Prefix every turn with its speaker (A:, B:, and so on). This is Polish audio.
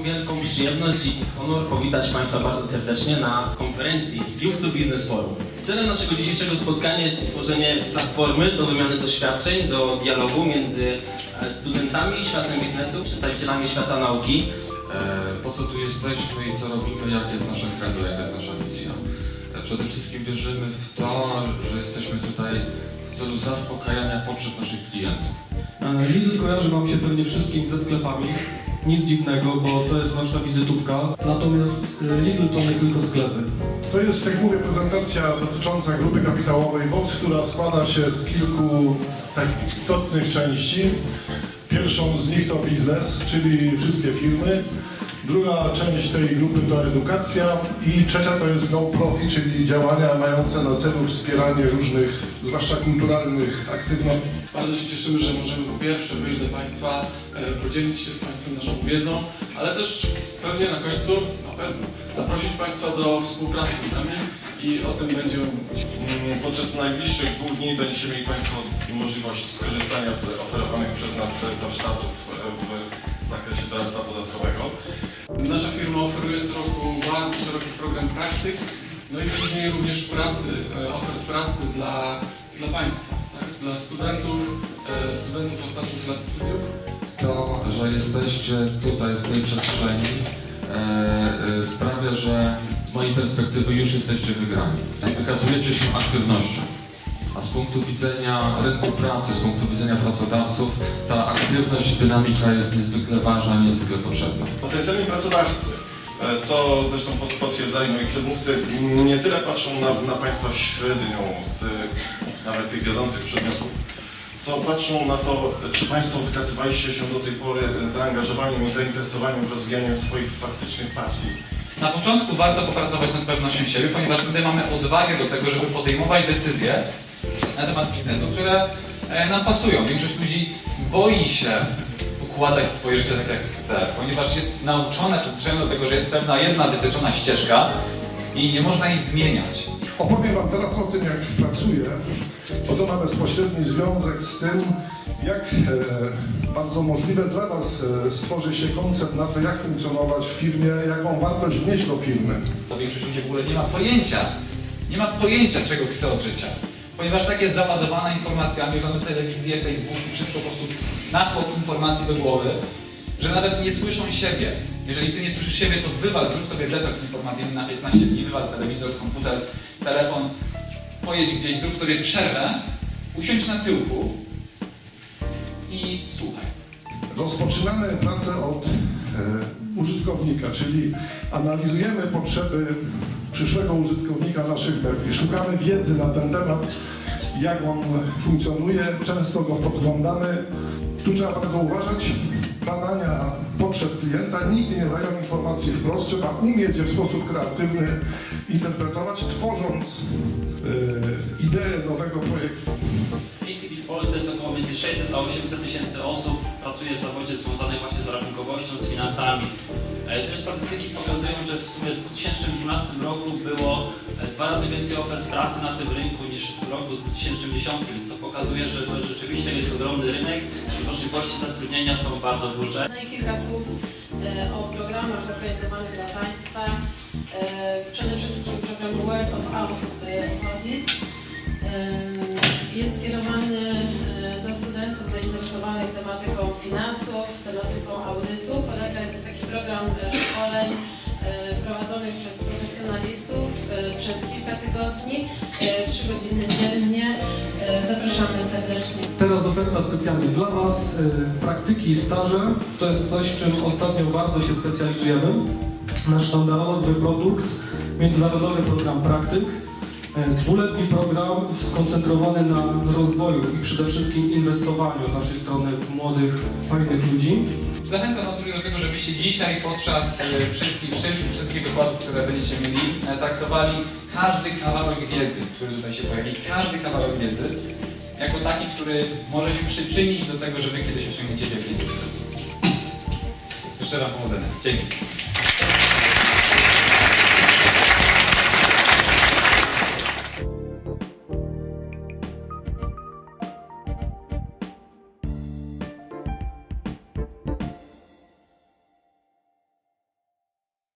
A: wielką przyjemność i honor powitać Państwa bardzo serdecznie na konferencji Youth to Business Forum. Celem naszego dzisiejszego spotkania jest stworzenie platformy do wymiany doświadczeń, do dialogu między e, studentami, światem biznesu, przedstawicielami świata nauki.
B: E, po co tu jesteśmy i co robimy, jakie jest nasze credo, jaka jest nasza misja. E, Przede wszystkim wierzymy w to, że jesteśmy tutaj w celu zaspokajania potrzeb naszych klientów.
C: Lidl kojarzy Wam się pewnie wszystkim ze sklepami. Nic dziwnego, bo to jest nasza wizytówka. Natomiast e, Lidl to nie tylko sklepy.
D: To jest, jak mówię, prezentacja dotycząca grupy kapitałowej WOX, która składa się z kilku takich istotnych części. Pierwszą z nich to biznes, czyli wszystkie firmy. Druga część tej grupy to edukacja i trzecia to jest no-profit, czyli działania mające na celu wspieranie różnych, zwłaszcza kulturalnych aktywności.
E: Bardzo się cieszymy, że możemy po pierwsze wyjść do Państwa, e, podzielić się z Państwem naszą wiedzą, ale też pewnie na końcu, na pewno, zaprosić Państwa do współpracy z nami i o tym będziemy mówić.
F: Mm, Podczas najbliższych dwóch dni będziecie mieli Państwo możliwość skorzystania z oferowanych przez nas warsztatów w zakresie doradztwa podatkowego.
E: Nasza firma oferuje co roku bardzo szeroki program praktyk, no i później również pracy, e, ofert pracy dla, dla Państwa, tak? dla studentów, e, studentów ostatnich lat studiów.
B: To, że jesteście tutaj w tej przestrzeni e, e, sprawia, że z mojej perspektywy już jesteście wygrani. Wykazujecie się aktywnością. A z punktu widzenia rynku pracy, z punktu widzenia pracodawców, ta aktywność, dynamika jest niezwykle ważna, niezwykle potrzebna.
F: Potencjalni pracodawcy, e, co zresztą pot- potwierdzają moi przedmówcy, nie tyle patrzą na, na Państwa średnią z nawet tych wiodących przedmiotów, co patrzą na to, czy Państwo wykazywaliście się do tej pory zaangażowaniem i zainteresowaniem w rozwijanie swoich faktycznych pasji.
G: Na początku warto popracować nad pewnością siebie, ponieważ wtedy mamy odwagę do tego, żeby podejmować decyzje na temat biznesu, które e, nam pasują. Większość ludzi boi się układać swoje życie tak, jak chce, ponieważ jest nauczone, przyzwyczajone do tego, że jest pewna jedna wytyczona ścieżka i nie można jej zmieniać.
D: Opowiem Wam teraz o tym, jak pracuję, bo to ma bezpośredni związek z tym, jak e, bardzo możliwe dla Was e, stworzy się koncept na to, jak funkcjonować w firmie, jaką wartość wnieść do firmy.
G: Bo większość ludzi w ogóle nie ma pojęcia, nie ma pojęcia, czego chce od życia. Ponieważ tak jest załadowana informacjami, mamy telewizję, Facebook i wszystko po prostu natłok informacji do głowy, że nawet nie słyszą siebie. Jeżeli ty nie słyszysz siebie, to wywal, zrób sobie detoks informacyjny na 15 dni, wywal telewizor, komputer, telefon, pojedź gdzieś, zrób sobie przerwę, usiądź na tyłku i słuchaj.
D: Rozpoczynamy pracę od e, użytkownika, czyli analizujemy potrzeby przyszłego użytkownika naszych mebli. Szukamy wiedzy na ten temat, jak on funkcjonuje, często go podglądamy. Tu trzeba bardzo uważać. Badania potrzeb klienta nigdy nie dają informacji wprost. Trzeba umieć je w sposób kreatywny interpretować, tworząc e, ideę nowego projektu.
H: W tej chwili w Polsce jest około między 600 a 800 tysięcy osób pracuje w zawodzie związanym właśnie z rachunkowością, z finansami. E, Też statystyki pokazują, że w sumie w 2012 roku było dwa razy więcej ofert pracy na tym rynku niż w roku 2010, co pokazuje, że to rzeczywiście jest ogromny rynek i możliwości zatrudnienia są bardzo duże.
I: No i kilka słów e, o programach organizowanych dla Państwa. E, Przede wszystkim program World of Audit e, jest skierowany do studentów zainteresowanych tematyką finansów, tematyką audytu. Polega jest to taki program szkoleń prowadzonych przez profesjonalistów e, przez kilka tygodni, e, trzy godziny dziennie. E, Zapraszamy serdecznie.
C: Teraz oferta specjalnie dla Was. e, Praktyki i staże to jest coś, czym ostatnio bardzo się specjalizujemy. Nasz sztandarowy produkt, międzynarodowy program praktyk. E, Dwuletni program skoncentrowany na rozwoju i przede wszystkim inwestowaniu z naszej strony w młodych, fajnych ludzi.
G: Zachęcam Was do tego, żebyście dzisiaj podczas e, wszystkich, wszystkich, wszystkich wykładów, które będziecie mieli, e, traktowali każdy kawałek wiedzy, który tutaj się pojawi, każdy kawałek wiedzy, jako taki, który może się przyczynić do tego, że Wy kiedyś osiągniecie wielki sukces. Jeszcze raz powodzenia. Dzięki.